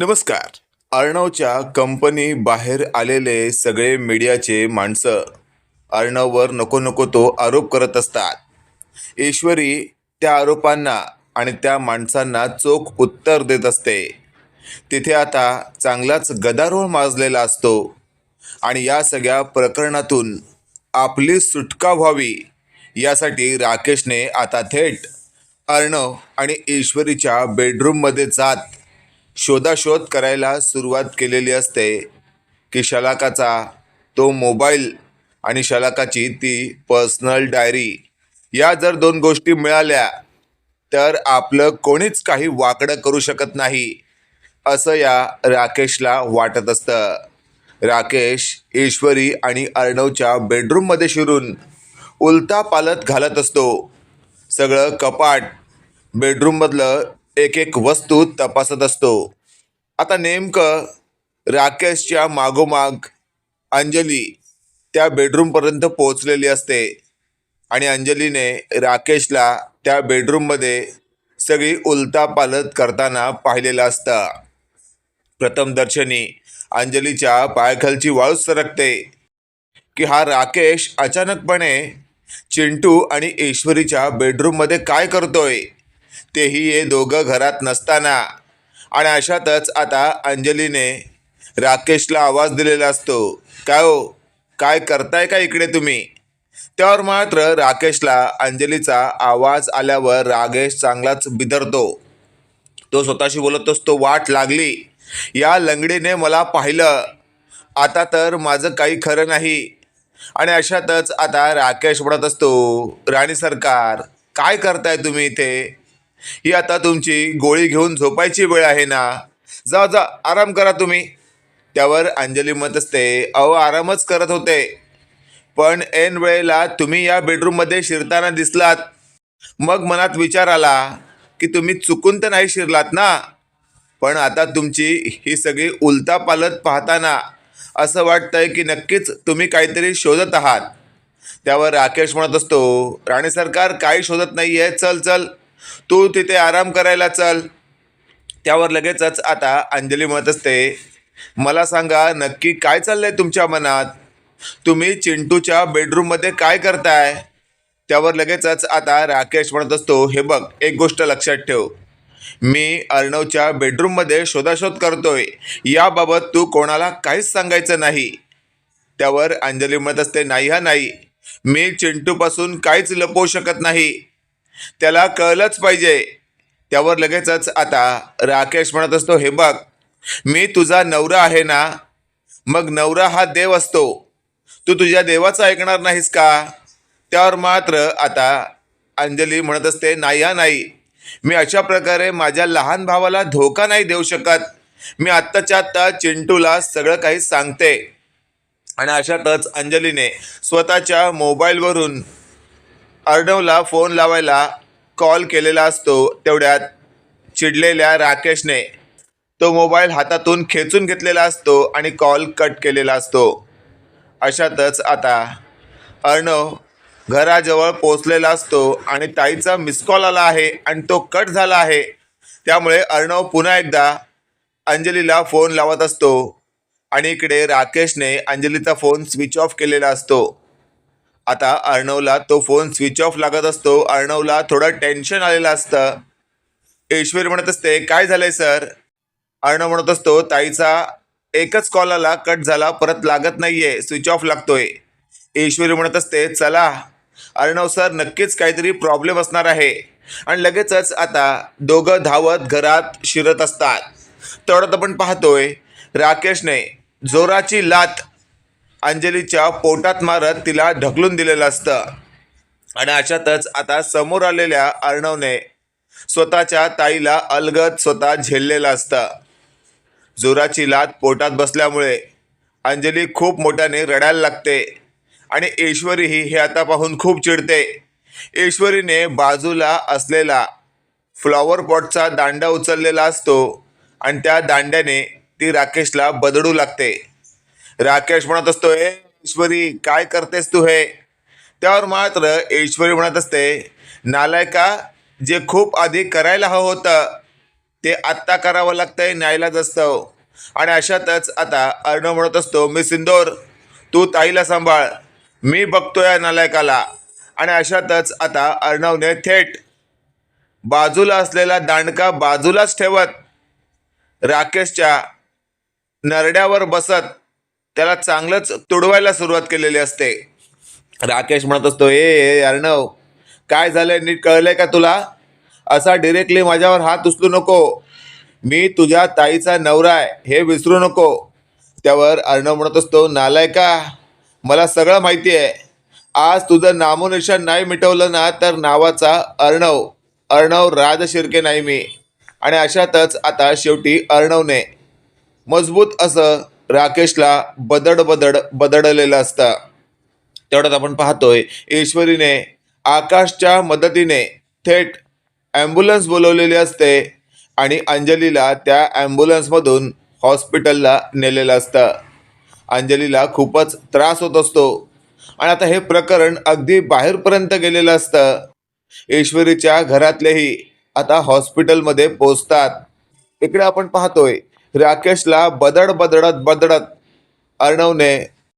नमस्कार. अर्णवच्या कंपनी बाहेर आलेले सगळे मीडियाचे माणसं अर्णववर नको नको तो आरोप करत असतात. ईश्वरी त्या आरोपांना आणि त्या माणसांना चोख उत्तर देत असते. तिथे आता चांगलाच गदारोळ माजलेला असतो आणि या सगळ्या प्रकरणातून आपली सुटका व्हावी यासाठी राकेशने आता थेट अर्णव आणि ईश्वरीच्या बेडरूममध्ये जात शोधाशोध करायला सुरुवात केलेली असते की शलाकाचा तो मोबाईल आणि शलाकाची ती पर्सनल डायरी या जर दोन गोष्टी मिळाल्या तर आपलं कोणीच काही वाकडं करू शकत नाही असं या राकेशला वाटत असतं. राकेश ईश्वरी आणि अर्णवच्या बेडरूममध्ये शिरून उलता पालत घालत असतो. सगळं कपाट बेडरूममधलं एक एक वस्तू तपासत असतो. आता नेमकं राकेशच्या मागोमाग अंजली त्या बेडरूमपर्यंत पोहोचलेली असते आणि अंजलीने राकेशला त्या बेडरूममध्ये सगळी उलतापालत करताना पाहिलेलं असतं. प्रथमदर्शनी अंजलीच्या पायाखालची वाळूच सरकते की हा राकेश अचानकपणे चिंटू आणि ईश्वरीच्या बेडरूममध्ये काय करतोय? तेही हे दोघं घरात नसताना. आणि अशातच आता अंजलीने राकेशला आवाज दिलेला असतो. काय हो? काय करताय का इकडे तुम्ही? त्यावर मात्र राकेशला अंजलीचा आवाज आल्यावर रागेश चांगलाच बिदरतो. तो स्वतःशी बोलत असतो वाट लागली. या लंगडीने मला पाहिलं. आता तर माझं काही खरं नाही. आणि अशातच आता राकेश म्हणत असतो राणी सरकार काय करताय तुम्ही इथे? ही आता तुमची गोळी घेऊन झोपायची वेळ आहे ना? जा जा आराम करा तुम्ही. त्यावर अंजली म्हणत असते अहो आरामच करत होते. पण ऐन वेळेला तुम्ही या बेडरूममध्ये शिरताना दिसलात. मग मनात विचार आला की तुम्ही चुकून तर नाही शिरलात ना? पण आता तुमची ही सगळी उलता पालत पाहताना असं वाटतंय की नक्कीच तुम्ही काहीतरी शोधत आहात. त्यावर राकेश म्हणत असतो राणे सरकार काही शोधत नाही आहे चल चल. तू तिथे आराम करायला चल. त्यावर लगेचच आता अंजली म्हणत असते मला सांगा नक्की काय चाललंय तुमच्या मनात? तुम्ही चिंटूच्या बेडरूममध्ये काय करताय? त्यावर लगेचच आता राकेश म्हणत असतो हे बघ एक गोष्ट लक्षात ठेव. मी अर्णवच्या बेडरूममध्ये शोधाशोध करतोय. याबाबत तू कोणाला काहीच सांगायचं नाही. त्यावर अंजली म्हणत असते नाही हा नाही. मी चिंटूपासून काहीच लपवू शकत नाही. त्याला कळलंच पाहिजे. त्यावर लगेचच आता राकेश म्हणत असतो हे बघ मी तुझा नवरा आहे ना मग नवरा हा देव असतो. तू तुझ्या देवाचं ऐकणार नाहीस का? त्यावर मात्र आता अंजली म्हणत असते नाही हा नाही. मी अशा प्रकारे माझ्या लहान भावाला धोका नाही देऊ शकत. मी आत्ताच्या आत्ता चिंटूला सगळं काही सांगते. आणि अशातच अंजलीने स्वतःच्या मोबाईलवरून अर्णवला फोन लावायला कॉल केलेला असतो तेवढ्यात चिडलेल्या राकेशने तो मोबाईल हातातून खेचून घेतलेला असतो आणि कॉल कट केलेला असतो. अशातच आता अर्णव घराजवळ पोचलेला असतो आणि ताईचा मिस कॉल आला आहे आणि तो कट झाला आहे. त्यामुळे अर्णव पुन्हा एकदा अंजलीला फोन लावत असतो आणि इकडे राकेशने अंजलीचा फोन स्विच ऑफ केलेला असतो. आता अर्णवला तो फोन स्विच ऑफ लागत असतो. अर्णवला थोडं टेन्शन आलेलं असतं. ईश्वरी म्हणत असते काय झालंय सर अर्णव म्हणत असतो ताईचा एकच कॉल आला कट झाला परत लागत नाहीये स्विच ऑफ लागतोय. ईश्वरी म्हणत असते चला. अर्णव सर नक्कीच काहीतरी प्रॉब्लेम असणार आहे. आणि लगेचच आता दोघं धावत घरात शिरत असतात. तेवढ्यात आपण पाहतोय राकेशने जोराची लात अंजलीच्या पोटात मारत तिला ढकलून दिलेलं असतं. आणि अशातच आता समोर आलेल्या अर्णवने स्वतःच्या ताईला अलगद स्वतः झेललेलं असतं. जोराची लात पोटात बसल्यामुळे अंजली खूप मोठ्याने रडायला लागते आणि ईश्वरीही हे आता पाहून खूप चिडते. ईश्वरीने बाजूला असलेला फ्लॉवर पॉटचा दांडा उचललेला असतो आणि त्या दांड्याने ती राकेशला बदडू लागते. राकेश म्हणत असतो हे ईश्वरी काय करतेस तू हे? त्यावर मात्र ईश्वरी म्हणत असते नालायका जे खूप आधी करायला हवं होतं ते आत्ता करावं लागतंय न्यायलाच असतं आणि अशातच आता अर्णव म्हणत असतो मी सिंदोर तू ताईला सांभाळ मी बघतो या नालायकाला. आणि अशातच आता अर्णवने थेट बाजूला असलेला दांडका बाजूलाच ठेवत राकेशच्या नरड्यावर बसत त्याला चांगलंच तुडवायला सुरुवात केलेली असते. राकेश म्हणत असतो ए अर्णव काय झालंय? नीट कळलंय का तुला? असा डिरेक्टली माझ्यावर हात उचलू नको. मी तुझ्या ताईचा नवरा आहे हे विसरू नको. त्यावर अर्णव म्हणत असतो नालाय का? मला सगळं माहिती आहे. आज तुझं नामोनिशान नाही मिटवलं ना तर नावाचा अर्णव अर्णव राज शिर्के नाही मी. आणि अशातच आता शेवटी अर्णवने मजबूत असं राकेशला बदड बदड बदडलेलं असतं. तेवढ्यात आपण पाहतोय ईश्वरीने आकाशच्या मदतीने थेट ॲम्ब्युलन्स बोलवलेली असते आणि अंजलीला त्या ॲम्ब्युलन्समधून हॉस्पिटलला नेलेलं असतं. अंजलीला खूपच त्रास होत असतो. आणि आता हे प्रकरण अगदी बाहेरपर्यंत गेलेलं असतं. ईश्वरीच्या घरातलेही आता हॉस्पिटलमध्ये पोचतात इकडे आपण पाहतोय राकेशला बदड बदडत बदडत अर्णवने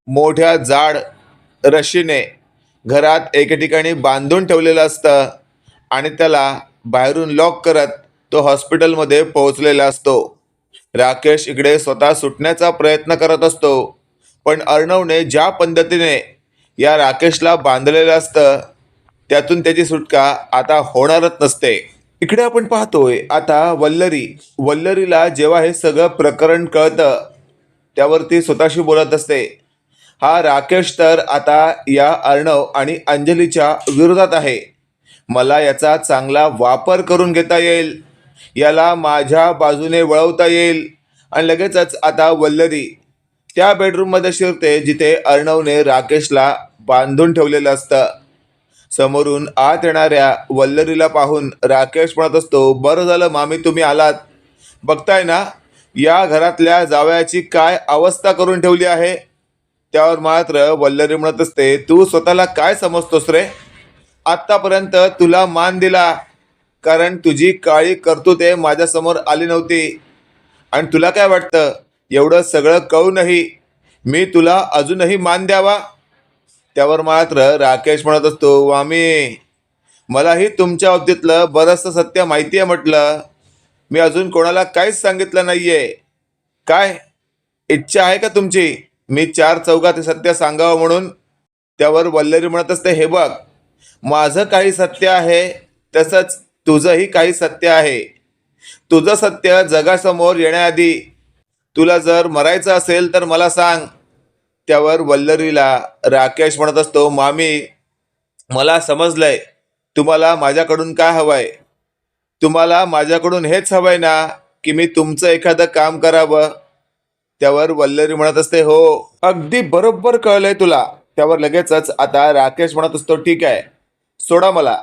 मोठ्या जाड रशीने घरात एके ठिकाणी बांधून ठेवलेलं असतं आणि त्याला बाहेरून लॉक करत तो हॉस्पिटलमध्ये पोहोचलेला असतो. राकेश इकडे स्वतः सुटण्याचा प्रयत्न करत असतो पण अर्णवने ज्या पद्धतीने या राकेशला बांधलेलं असतं त्यातून त्याची सुटका आता होणारच नसते. इकडे आपण पाहतोय आता वल्लरी वल्लरीला जेव्हा हे सगळं प्रकरण कळतं त्यावरती स्वतःशी बोलत असते. हा राकेश तर आता या अर्णव आणि अंजलीच्या विरोधात आहे. मला याचा चांगला वापर करून घेता येईल. याला माझ्या बाजूने वळवता येईल. आणि लगेचच आता वल्लरी त्या बेडरूममध्ये शिरते जिथे अर्णवने राकेशला बांधून ठेवलेलं असतं. समोरून आत येणाऱ्या वल्लरीला पाहून राकेश म्हणत असतो बरं झालं मामी तुम्ही आलात. बघताय ना या घरातल्या जावयाची काय अवस्था करून ठेवली आहे? त्यावर मात्र वल्लरी म्हणत असते तू स्वतःला काय समजतोस रे? आत्तापर्यंत तुला मान दिला कारण तुझी काळी कर्तुते माझ्यासमोर आली नव्हती. आणि तुला काय वाटतं? एवढं सगळं कळूनही मी तुला अजूनही मान द्यावा? त्यावर मात्र राकेश म्हणत असतो वामी मलाही तुमच्या बाबतीतलं बरंचसं सत्य माहिती आहे म्हटलं. मी अजून कोणाला काहीच सांगितलं नाही आहे काय? इच्छा आहे का तुमची? मी चार चौघात हे सत्य सांगावं म्हणून त्यावर वल्लरी म्हणत असते हे बघ माझं काही सत्य आहे तसंच तुझंही काही सत्य आहे. तुझं सत्य जगासमोर येण्याआधी तुला जर मरायचं असेल तर मला सांग. त्यावर वल्लरीला राकेश म्हणत असतो मामी मला समजलंय. तुम्हाला माझ्याकडून काय हवंय? तुम्हाला माझ्याकडून हेच हवंय ना की मी तुमचं एखादं काम करावं? त्यावर वल्लरी म्हणत असते हो अगदी बरोबर कळलंय तुला. त्यावर लगेचच आता राकेश म्हणत असतो ठीक आहे सोडा मला.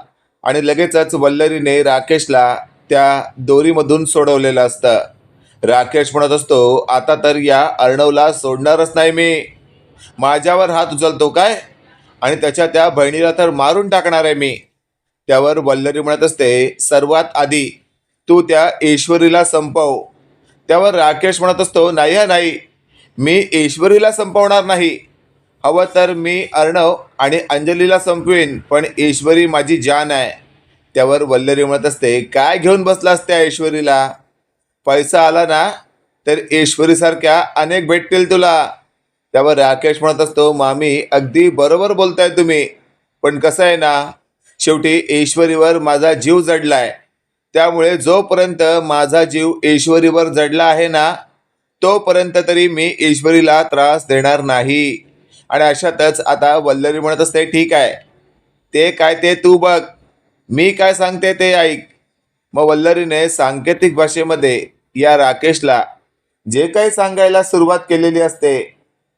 आणि लगेचच वल्लरीने राकेशला त्या दोरीमधून सोडवलेलं असतं. राकेश म्हणत असतो आता तर या अर्णवला सोडणारच नाही मी. माझ्यावर हात उचलतो काय? आणि त्याच्या त्या बहिणीला तर मारून टाकणार आहे मी. त्यावर वल्लरी म्हणत असते सर्वात आधी तू त्या ईश्वरीला संपव. त्यावर राकेश म्हणत असतो नाही हा नाही. मी ईश्वरीला संपवणार नाही. हवं तर मी अर्णव आणि अंजलीला संपवीन पण ईश्वरी माझी जान आहे. त्यावर वल्लरी म्हणत असते काय घेऊन बसलास त्या ईश्वरीला? पैसा आला ना तर ईश्वरीसारख्या अनेक भेटतील तुला. त्यावर राकेश म्हणत असतो मामी अगदी बरोबर बोलताय तुम्ही पण कसं आहे ना शेवटी ईश्वरीवर माझा जीव जडलाय. त्यामुळे जोपर्यंत माझा जीव ईश्वरीवर जडला आहे ना तोपर्यंत तरी मी ईश्वरीला त्रास देणार नाही. आणि अशातच आता वल्लरी म्हणत असते ठीक आहे ते काय ते तू बघ मी काय सांगते ते ऐक. मग वल्लरीने सांकेतिक भाषेमध्ये या राकेशला जे काही सांगायला सुरुवात केलेली असते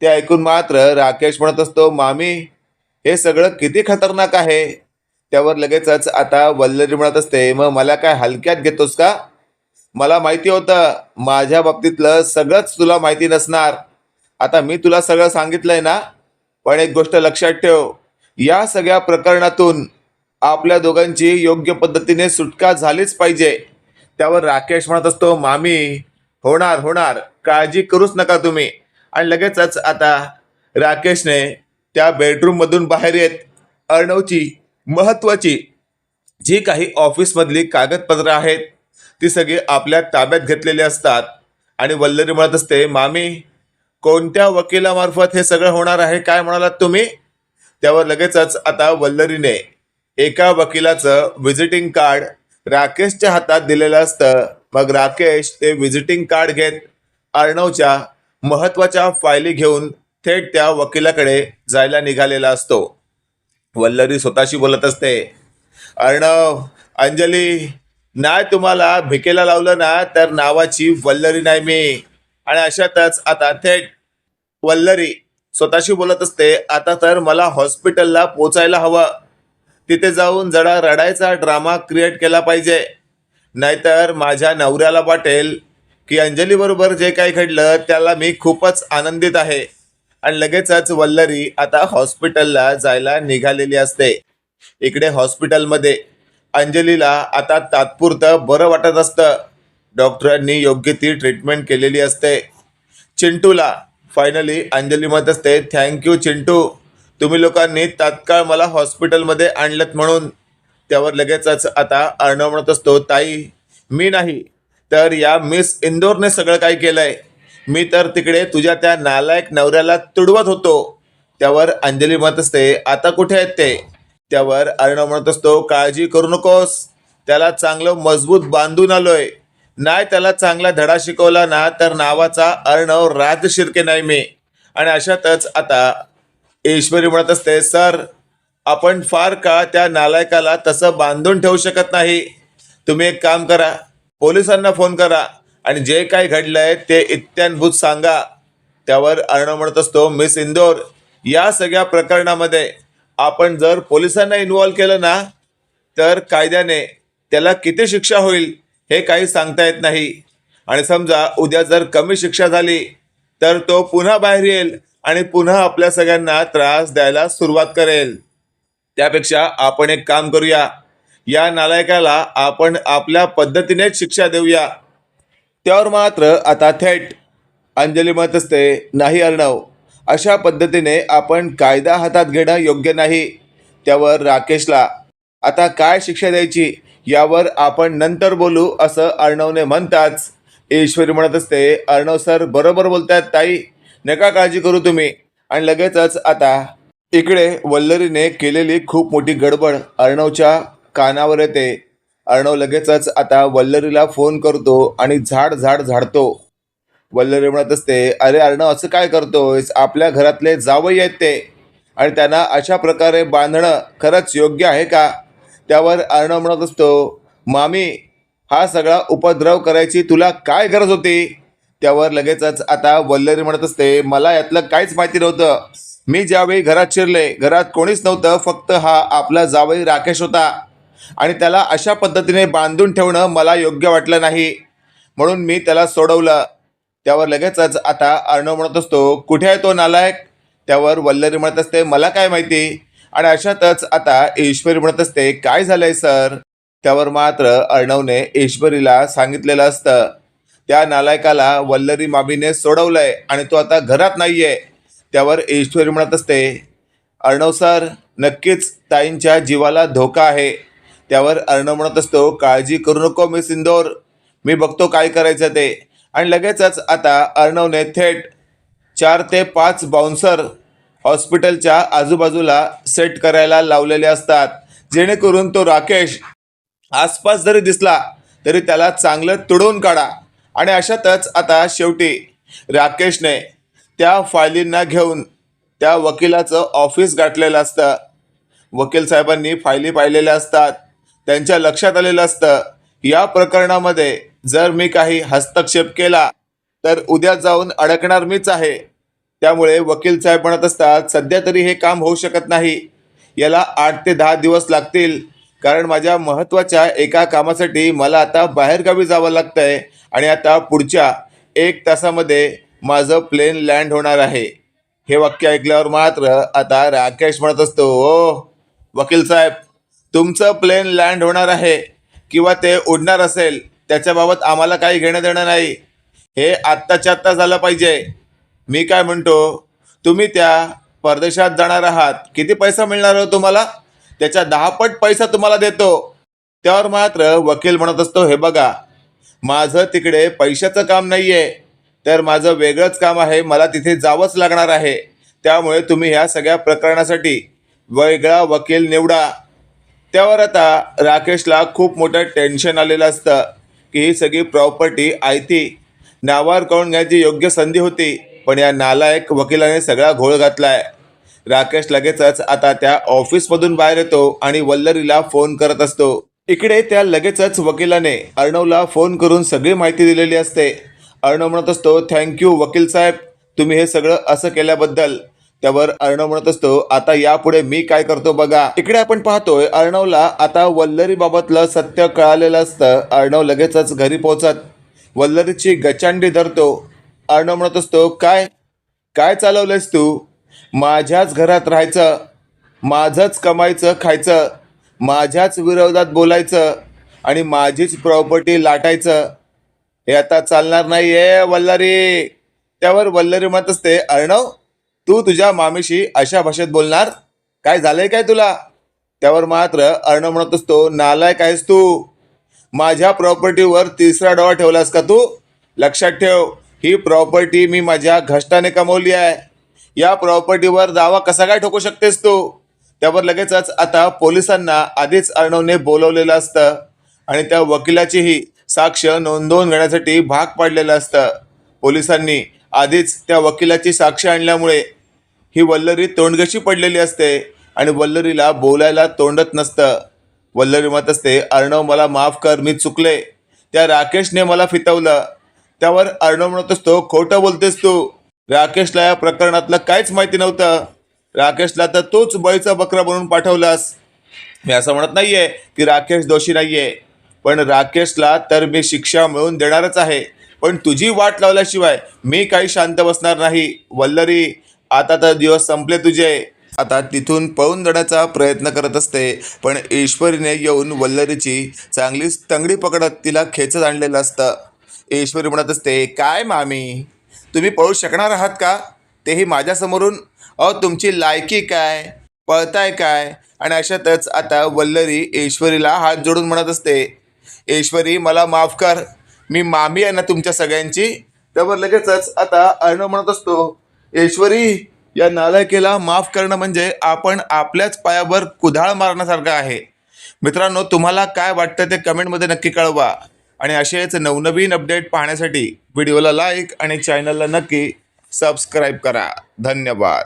ते ऐकून मात्र राकेश म्हणत असतो मामी हे सगळं किती खतरनाक आहे. त्यावर लगेचच आता वल्लरी म्हणत असते मग मला काय हलक्यात घेतोस का? मला माहिती होतं माझ्या बाबतीतलं सगळंच तुला माहिती नसणार. आता मी तुला सगळं सांगितलंय ना? पण एक गोष्ट लक्षात ठेव या सगळ्या प्रकरणातून आपल्या दोघांची योग्य पद्धतीने सुटका झालीच पाहिजे. त्यावर राकेश म्हणत असतो मामी होणार होणार काळजी करूच नका तुम्ही. आणि लगेचच आता राकेशने त्या बेडरूममधून बाहेर येत अर्णवची महत्त्वाची जी काही ऑफिसमधली कागदपत्रं आहेत ती सगळी आपल्या ताब्यात घेतलेली असतात. आणि वल्लरी म्हणत असते मामी कोणत्या वकिलामार्फत हे सगळं होणार आहे? काय म्हणालात तुम्ही? त्यावर लगेचच आता वल्लरीने एका वकिलाचं व्हिजिटिंग कार्ड राकेशच्या हातात दिलेलं असतं. मग राकेश ते व्हिजिटिंग कार्ड घेत अर्णवच्या महत्त्वाच्या फायली घेऊन थेट त्या वकिलाकडे जायला निघालेला असतो. वल्लरी स्वतःशी बोलत असते. अर्णव अंजली नाही तुम्हाला भिकेला लावलं ना तर नावाची वल्लरी नाही मी. आणि अशातच आता थेट वल्लरी स्वतःशी बोलत असते आता तर मला हॉस्पिटलला पोचायला हवं. तिथे जाऊन जरा रडायचा ड्रामा क्रिएट केला पाहिजे. नाहीतर माझ्या नवऱ्याला वाटेल. की अंजली बरोबर जे काही घडलं त्याला मी खूपच आनंदित आहे. आणि लगेचच वल्लरी आता हॉस्पिटलला जायला निघालेली असते. इकडे हॉस्पिटलमध्ये अंजलीला आता तात्पुरतं बरं वाटत असतं. डॉक्टरांनी योग्य ती ट्रीटमेंट केलेली असते. चिंटूला फायनली अंजली म्हणत असते थँक्यू चिंटू. तुम्ही लोकांनी तात्काळ मला हॉस्पिटलमध्ये आणलं म्हणून. त्यावर लगेचच आता अर्णव म्हणत असतो ताई मी नाही. तर या मिस इंदोरने सगळं काय केलंय? मी तर तिकडे तुझ्या त्या नालायक नवऱ्याला तुडवत होतो. त्यावर अंजली म्हणत असते आता कुठे आहेत ते? त्यावर अर्णव म्हणत असतो काळजी करू नकोस. त्याला चांगलं मजबूत बांधून आलोय. नाही त्याला चांगला धडा शिकवला ना तर नावाचा अर्णव राज शिरके नाही मी. आणि अशातच आता ईश्वरी म्हणत असते सर आपण फार काळ त्या नालायकाला तसं बांधून ठेवू शकत नाही. तुम्ही एक काम करा पोलिसांना फोन करा आणि जे काही घडलंय ते इत्यानभूत सांगा. त्यावर अर्णव म्हणत असतो मिस इंदोर या सगळ्या प्रकरणामध्ये आपण जर पोलिसांना इन्व्हॉल्व केलं ना तर कायद्याने त्याला किती शिक्षा होईल हे काही सांगता येत नाही. आणि समजा उद्या जर कमी शिक्षा झाली तर तो पुन्हा बाहेर येईल आणि पुन्हा आपल्या सगळ्यांना त्रास द्यायला सुरुवात करेल. त्यापेक्षा आपण एक काम करूया. या नालायकाला आपण आपल्या पद्धतीनेच शिक्षा देऊया. त्यावर मात्र आता थेट अंजली म्हणत असते नाही अर्णव अशा पद्धतीने आपण कायदा हातात घेणं योग्य नाही. त्यावर राकेशला आता काय शिक्षा द्यायची? यावर आपण नंतर बोलू असं अर्णवने म्हणताच ईश्वरी म्हणत असते अर्णव सर बरोबर बोलतात ताई नका काळजी करू तुम्ही. आणि लगेचच आता इकडे वल्लरीने केलेली खूप मोठी गडबड अर्णवच्या कानावर येते. अर्णव लगेचच आता वल्लरीला फोन करतो आणि झाड झाड झाडतो. वल्लरी म्हणत असते अरे अर्णव असं काय करतोयस? आपल्या घरातले जावई आहेत ते. आणि त्यांना अशा प्रकारे बांधणं खरंच योग्य आहे का? त्यावर अर्णव म्हणत असतो मामी हा सगळा उपद्रव करायची तुला काय गरज होती? त्यावर लगेचच आता वल्लरी म्हणत असते मला यातलं काहीच माहिती नव्हतं. मी ज्यावेळी घरात शिरले घरात कोणीच नव्हतं फक्त हा आपला जावई राकेश होता. आणि त्याला अशा पद्धतीने बांधून ठेवणं मला योग्य वाटलं नाही. म्हणून मी त्याला सोडवलं. त्यावर लगेचच आता अर्णव म्हणत असतो कुठे आहे तो नालायक? त्यावर वल्लरी म्हणत असते मला काय माहिती? आणि अशातच आता ईश्वरी म्हणत असते काय झालंय सर? त्यावर मात्र अर्णवने ईश्वरीला सांगितलेलं असतं. त्या नालायकाला वल्लरी मामीने सोडवलंय आणि तो आता घरात नाहीये. त्यावर ईश्वरी म्हणत असते अर्णव सर नक्कीच ताईंच्या जीवाला धोका आहे. त्यावर अर्णव म्हणत असतो काळजी करू नको मी सिंदोर मी बघतो काय करायचं ते. आणि लगेचच आता अर्णवने थेट चार ते पाच बाउन्सर हॉस्पिटलच्या आजूबाजूला सेट करायला लावलेले असतात. जेणेकरून तो राकेश आसपास जरी दिसला तरी त्याला चांगलं तुडवून काढा. आणि अशातच आता शेवटी राकेशने त्या फायलींना घेऊन त्या वकिलाचं ऑफिस गाठलेलं असतं. वकील साहेबांनी फायली पाहिलेल्या असतात. त्यांच्या लक्षात आलेलं असतं. या प्रकरणामध्ये जर मी काही हस्तक्षेप केला तर उद्या जाऊन अडकणार मीच आहे. त्यामुळे वकील साहेब म्हणत असतात सध्या तरी हे काम होऊ शकत नाही. याला आठ ते दहा दिवस लागतील. कारण माझ्या महत्त्वाच्या एका कामासाठी मला आता बाहेरगावी जावं लागतं आहे आणि आता पुढच्या एक तासामध्ये माझं प्लेन लँड होणार आहे. हे वाक्य ऐकल्यावर मात्र आता राकेश म्हणत असतो ओ वकील साहेब तुमचं प्लेन लँड होणार आहे किंवा ते उडणार असेल त्याच्याबाबत आम्हाला काही घेणं देणं नाही. हे आत्ताच्या आत्ता झालं पाहिजे. मी काय म्हणतो तुम्ही त्या परदेशात जाणार आहात. किती पैसा मिळणार हो तुम्हाला? त्याच्या दहापट पैसा तुम्हाला देतो. त्यावर मात्र वकील म्हणत असतो हे बघा माझं तिकडे पैशाचं काम नाही आहे तर माझं वेगळंच काम आहे. मला तिथे जावंच लागणार आहे. त्यामुळे तुम्ही ह्या सगळ्या प्रकरणासाठी वेगळा वकील निवडा. त्यावर आता राकेशला खूप मोठं टेन्शन आलेलं असतं की ही सगळी प्रॉपर्टी आयती नावावर करून घ्यायची योग्य संधी होती पण या नालायक वकिलाने सगळा घोळ घातला आहे राकेश लगेचच आता त्या ऑफिसमधून बाहेर येतो आणि वल्लरीला फोन करत असतो. इकडे त्या लगेचच वकिलाने अर्णवला फोन करून सगळी माहिती दिलेली असते. अर्णव म्हणत असतो थँक्यू वकील साहेब. तुम्ही हे सगळं असं केल्याबद्दल त्यावर अर्णव म्हणत असतो आता यापुढे मी काय करतो बघा. इकडे आपण पाहतोय अर्णवला आता वल्लरी बाबतलं सत्य कळालेलं असतं. अर्णव लगेचच घरी पोहोचत वल्लरीची गचांडी धरतो. अर्णव म्हणत असतो काय काय चालवलंयस तू? माझ्याच घरात राहायचं माझंच कमायचं खायचं माझ्याच विरोधात बोलायचं आणि माझीच प्रॉपर्टी लाटायचं. हे आता चालणार नाही आहे वल्लरी. त्यावर वल्लरी म्हणत असते अर्णव तू तुझ्या मामीशी अशा भाषेत बोलणार? काय झालंय काय तुला? त्यावर मात्र अर्णव म्हणत असतो नालाय कायस तू. माझ्या प्रॉपर्टीवर तिसरा डोळा ठेवलास का तू? लक्षात ठेव ही प्रॉपर्टी मी माझ्या घष्टाने कमवली आहे. या प्रॉपर्टीवर दावा कसा काय ठोकू शकतेस तू? त्यावर लगेचच आता पोलिसांना आधीच अर्णवने बोलवलेलं असतं आणि त्या वकिलाचीही साक्ष नोंदवून घेण्यासाठी भाग पाडलेलं असतं. पोलिसांनी आधीच त्या वकिलाची साक्ष आणल्यामुळे ही वल्लरी तोंडगशी पडलेली असते आणि वल्लरीला बोलायला तोंडत नसतं. वल्लरी मत असते अर्णव मला माफ कर मी चुकले. त्या राकेशने मला फितवलं. त्यावर अर्णव म्हणत असतो खोटं बोलतेस तू. राकेशला या प्रकरणातलं काहीच माहिती नव्हतं. राकेशला तर तूच बळीचा बकरा बनवून पाठवलास. मी असं म्हणत नाही आहे की राकेश दोषी नाही आहे पण राकेशला तर मी शिक्षा मिळवून देणारच आहे. पण तुझी वाट लावल्याशिवाय मी काही शांत बसणार नाही. वल्लरी आता तर दिवस संपले तुझे. आता तिथून पळून जाण्याचा प्रयत्न करत असते पण ईश्वरीने येऊन वल्लरीची चांगलीच तंगडी पकडत तिला खेचत आणलेलं असतं. ईश्वरी म्हणत असते काय मामी तुम्ही पळू शकणार आहात का? तेही माझ्यासमोरून? अहो तुमची लायकी काय? पळताय काय? आणि अशातच आता वल्लरी ईश्वरीला हात जोडून म्हणत असते ईश्वरी मला माफ कर. मी मामी आहे ना तुमच्या सगळ्यांची. त्यावर लगेचच आता अर्णव म्हणत असतो ईश्वरी या नालायकीला माफ करणं म्हणजे आपण आपल्याच पायावर कुधाळ मारण्यासारखं आहे. मित्रांनो तुम्हाला काय वाटतं ते कमेंटमध्ये नक्की कळवा. आणि असेच नवनवीन अपडेट पाहण्यासाठी व्हिडिओला लाईक आणि चॅनलला नक्की सबस्क्राईब करा. धन्यवाद.